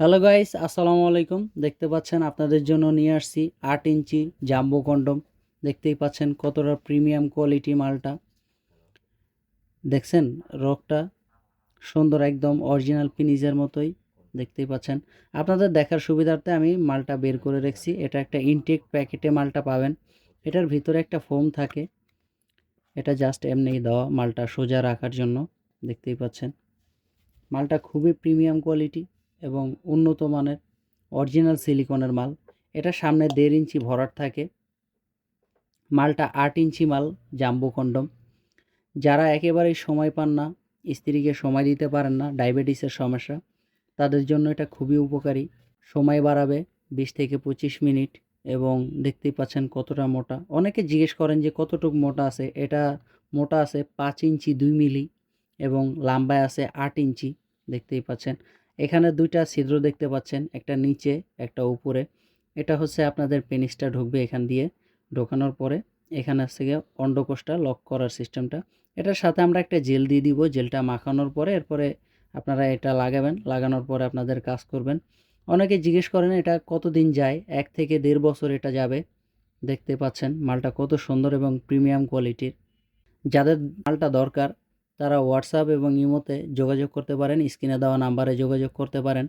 Hello guys আসসালামু আলাইকুম। দেখতে পাচ্ছেন আপনাদের জন্য নিয়ে আসছি আট ইঞ্চি জাম্বো কন্ডম। দেখতেই পাচ্ছেন কতটা প্রিমিয়াম কোয়ালিটি মালটা। দেখছেন রকটা সুন্দর একদম অরিজিনাল ফিনিজের মতোই। দেখতেই পাচ্ছেন। আপনাদের দেখার সুবিধার্থে আমি মালটা বের করে রেখেছি। এটা একটা ইনটেক প্যাকেটে মালটা পাবেন। এটার ভিতরে একটা ফোম থাকে। এটা জাস্ট এমনিই দেওয়া মালটা সোজা রাখার জন্য। দেখতেই পাচ্ছেন। মালটা খুবই প্রিমিয়াম কোয়ালিটি। এবং উন্নত মানের অরিজিনাল সিলিকনের মাল। এটা সামনে দেড় ইঞ্চি ভরাট থাকে। মালটা আট ইঞ্চি মাল, জাম্বো কন্ডম। যারা একেবারেই সময় পান না, স্ত্রীকে সময় দিতে পারেন না, ডায়াবেটিসের সমস্যা, তাদের জন্য এটা খুবই উপকারী। সময় বাড়াবে বিশ থেকে পঁচিশ মিনিট এবং দেখতেই পাচ্ছেন কতটা মোটা। অনেকে জিজ্ঞেস করেন যে কতটুকু মোটা আছে? এটা মোটা আছে পাঁচ ইঞ্চি দুই মিলি এবং লাম্বায় আছে আট ইঞ্চি। দেখতেই পাচ্ছেন এখানে দুইটা ছিদ্র দেখতে পাচ্ছেন, একটা নিচে, একটা উপরে। এটা হচ্ছে আপনাদের পেনিসটা ঢুকবে এখান দিয়ে ঢোকানোর পরে। এখানে গিয়ে অন্ডকোষটা লক করার সিস্টেমটা। এটার সাথে আমরা একটা জেল দিয়ে দিব, জেলটা মাখানোর পরে এরপরে আপনারা এটা লাগাবেন, লাগানোর পরে আপনাদের কাজ করবেন। অনেকে জিজ্ঞেস করেন, এটা কতদিন যায়? এক থেকে দেড় বছর এটা যাবে। দেখতে পাচ্ছেন মালটা কত সুন্দর এবং প্রিমিয়াম কোয়ালিটির। যাদের মালটা দরকার তারা হোয়াটসঅ্যাপ এবং ইমোতে যোগাযোগ করতে পারেন। স্ক্রিনে দেওয়া নাম্বারে যোগাযোগ করতে পারেন।